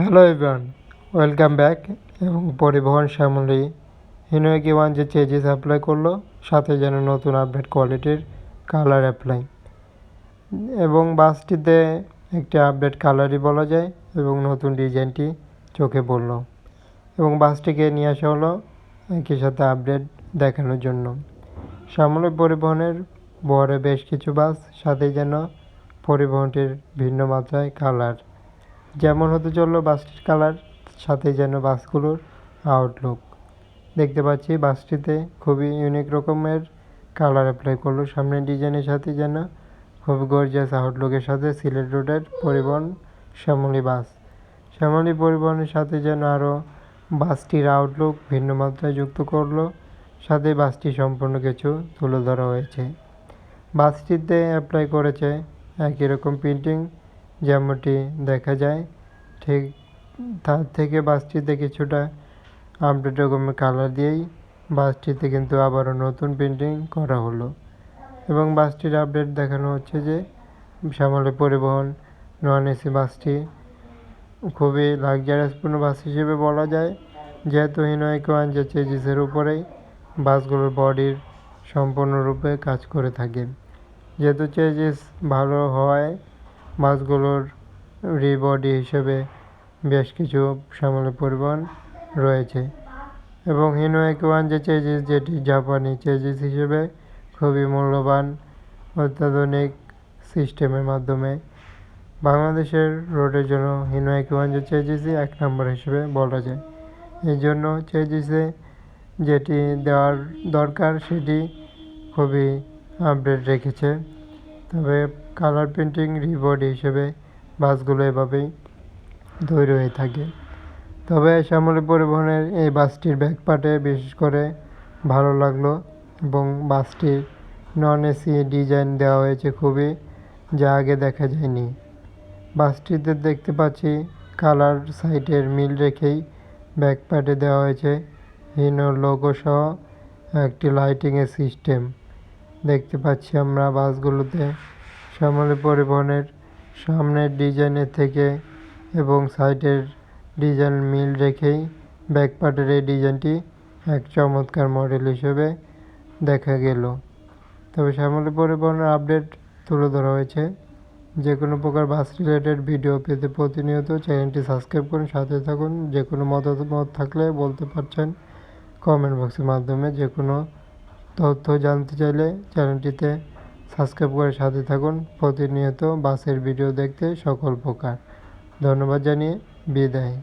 Hello everyone welcome back এবং পরিবহন শ্যামলী। হিনোয়েকি ওয়ান যে চেঞ্জেস অ্যাপ্লাই করল, সাথে যেন নতুন আপডেট কোয়ালিটির কালার অ্যাপ্লাই এবং বাসটিতে একটি আপডেট কালারই বলা যায় এবং নতুন ডিজাইনটি চোখে পড়ল। এবং বাসটিকে নিয়ে আসা হলো একই সাথে আপডেট দেখানোর জন্য। শ্যামলী পরিবহনের বহরে বেশ কিছু বাস সাথে যেন পরিবহনটির ভিন্ন মাত্রায় কালার যেমন হতে চলল বাসটির কালার, সাথে যেন বাসগুলোর আউটলুক দেখতে পাচ্ছি বাসটিতে খুবই ইউনিক রকমের কালার অ্যাপ্লাই করল। সামনের ডিজাইনের সাথে যেন খুব গর্জিয়াস আউটলুকের সাথে সিলেট রোডের পরিবহন শ্যামলী বাস। শ্যামলী পরিবহনের সাথে যেন আরও বাসটির আউটলুক ভিন্ন মাত্রায় যুক্ত করল। সাথে বাসটি সম্পূর্ণ কিছু তুলে ধরা হয়েছে। বাসটিতে অ্যাপ্লাই করেছে একই রকম প্রিন্টিং যেমনটি দেখা যায়, ঠিক তার থেকে বাসটিতে কিছুটা আপডেট রকমের কালার দিয়েই বাসটিতে কিন্তু আবারও নতুন প্রিন্টিং করা হলো। এবং বাসটির আপডেট দেখানো হচ্ছে যে, শ্যামলী পরিবহন নন এসি বাসটি খুবই লাক্সারিয়াসপূর্ণ বাস হিসেবে বলা যায়। যেহেতু হিনোয়েকোয়ান যে চেজিসের উপরেই বাসগুলোর বডির সম্পূর্ণরূপে কাজ করে থাকে। যেহেতু চেজিস ভালো হওয়ায় বাসগুলোর রিবডি হিসেবে বেশ কিছু শ্যামলী পরিবহন রয়েছে। এবং হিনোয়েক ওয়ান যে চেজিস, যেটি জাপানি চেজিস হিসেবে খুবই মূল্যবান অত্যাধুনিক সিস্টেমের মাধ্যমে বাংলাদেশের রোডের জন্য হিনোয়েক ওয়ান যে চেজিসই এক নম্বর হিসেবে বলা যায়। এই জন্য চেজিসে যেটি দেওয়ার দরকার, সেটি খুবই আপডেট রেখেছে। তবে কালার প্রিন্টিং রিবোর্ড হিসেবে বাসগুলো এভাবেই তৈরি হয়ে থাকে। তবে শ্যামলী পরিবহনের এই বাসটির ব্যাক পার্টে বিশেষ করে ভালো লাগল এবং বাসটির নন এসি ডিজাইন দেওয়া হয়েছে খুবই, যা আগে দেখা যায়নি। বাসটিতে দেখতে পাচ্ছি কালার সাইডের মিল রেখেই ব্যাক পার্টে দেওয়া হয়েছে। হিনো লোগো সহ একটি লাইটিংয়ের সিস্টেম দেখতে পাচ্ছি আমরা বাসগুলোতে শ্যামলী পরিবহনের সামনের ডিজাইনের থেকে এবং সাইডের ডিজাইন মিল রেখেই ব্যাক পার্টের এই ডিজাইনটি এক চমৎকার মডেল হিসেবে দেখা গেল। তবে শ্যামলী পরিবহনের আপডেট তুলে ধরা হয়েছে। যে কোনো প্রকার বাস রিলেটেড ভিডিও পেতে প্রতিনিয়ত চ্যানেলটি সাবস্ক্রাইব করুন, সাথে থাকুন। যে কোনো মতামত থাকলে বলতে পারছেন কমেন্ট বক্সের মাধ্যমে। যে কোনো তথ্য জানতে চাইলে চ্যানেলটিতে সাবস্ক্রাইব করে সাথে থাকুন। প্রতিনিয়ত বাসের ভিডিও দেখতে সকল প্রকার। ধন্যবাদ জানিয়ে বিদায়।